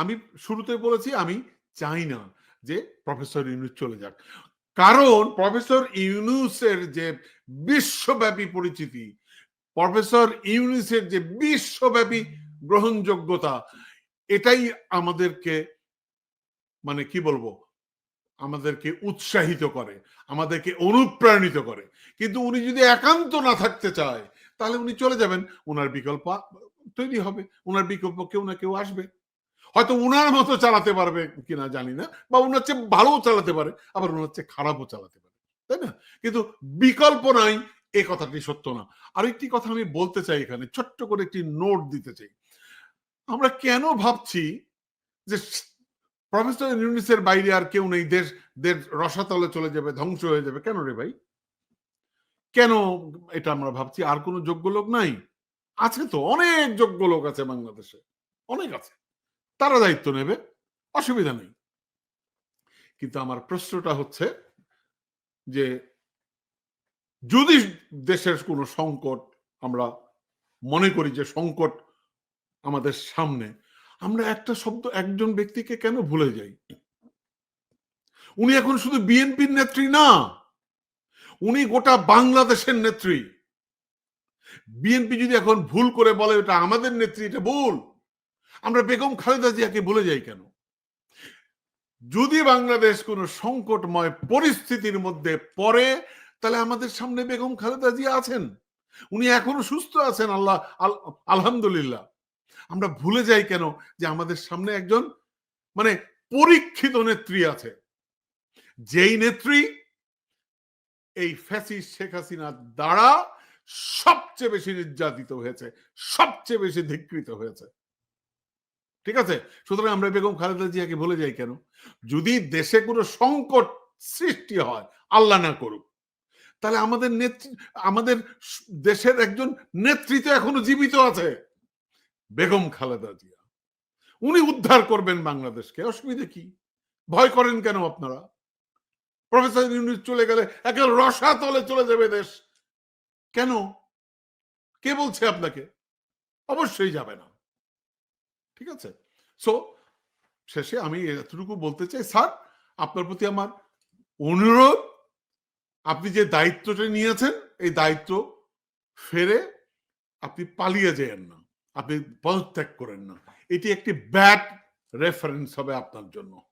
আমি শুরুতে বলেছি, আমি চাই না যে প্রফেসর ইউনুস চলে যাক। কারণ প্রফেসর ইউনুসের যে বিশ্বব্যাপী পরিচিতি, প্রফেসর ইউনুসের যে বিশ্বব্যাপী গ্রহণযোগ্যতা, এটাই আমাদেরকে মানে কি বলব? আমাদেরকে উৎসাহিত করে, আমাদেরকে অনুপ্রাণিত করে। কিন্তু উনি যদি একান্ত না থাকতে চায়, তাহলে উনি চলে যাবেন। ওনার বিকল্প তৈরি হবে। ওনার বিকল্প কেউ না কেউ আসবে। হয়তো উনার মতো চালাতে পারবে কিনা জানি না, বা উনার চেয়ে ভালোও চালাতে পারে, আবার উনার চেয়ে খারাপও চালাতে পারে, তাই না? কিন্তু বিকল্প নাই, এ কথাটি সত্য না। আরেকটি কথা আমি বলতে চাই এখানে, ছোট্ট করে একটি নোট দিতে চাই। আমরা কেন ভাবছি যে প্রফেসর ইউনিসের বাইরে আর কেউ নেই, দেশ দেশ রসাতলে চলে যাবে, ধ্বংস হয়ে যাবে, কেন রে ভাই? কেন এটা আমরা ভাবছি? আর কোনো যোগ্য লোক নাই? আছে তো অনেক যোগ্য লোক আছে বাংলাদেশে, অনেক আছে। তারা দায়িত্ব নেবে, অসুবিধা নেই। কিন্তু আমার প্রশ্নটা হচ্ছে যে, যদি দেশের কোনো সংকট, আমরা মনে করি যে সংকট আমাদের সামনে, আমরা একটা শব্দ একজন ব্যক্তিকে কেন ভুলে যাই? উনি এখন শুধু বিএনপির নেত্রী না, উনি গোটা বাংলাদেশের নেত্রী। বিএনপি যদি এখন ভুল করে বলে, এটা আমাদের নেত্রী, এটা ভুল। আমরা বেগম খালেদা জিয়াকে ভুলে যাই কেন? যদি বাংলাদেশ কোনো সংকটময় পরিস্থিতির মধ্যে পড়ে, তাহলে আমাদের সামনে বেগম খালেদা জিয়া আছেন। উনি এখনও সুস্থ আছেন, আল্লাহ আলহামদুলিল্লাহ। আমরা ভুলে যাই কেন যে আমাদের সামনে একজন মানে পরীক্ষিত নেত্রী আছে। যেই নেত্রী এই ফ্যাসিস শেখ হাসিনার দ্বারা সবচেয়ে বেশি নির্যাতিত হয়েছে, সবচেয়ে বেশি ধিকৃত হয়েছে। ঠিক আছে? সুতরাং আমরা বেগম খালেদা জিয়াকে ভুলে যাই কেন? যদি দেশে কোনো সংকট সৃষ্টি হয়, আল্লাহ না করুক। তাহলে আমাদের নেত্রী, আমাদের দেশের একজন নেতৃত্ব এখনও জীবিত আছে, বেগম খালেদা জিয়া। উনি উদ্ধার করবেন বাংলাদেশকে। অসুবিধা কি? ভয় করেন কেন আপনারা? প্রফেসর ইউনিট চলে গেলে একেবারে রসাতলে চলে যাবে দেশ। কেন? কে বলছে আপনাকে? অবশ্যই যাবে না। ঠিক আছে? সো শেষে আমি এতটুকু বলতে চাই, স্যার, আপনার প্রতি আমার অনুরোধ, আপনি যে দায়িত্বটা নিয়েছেন, এই দায়িত্ব ফেরে আপনি পালিয়ে যেন না। আপনি পদত্যাগ করেন না। এটি একটি ব্যাড রেফারেন্স হবে আপনার জন্য।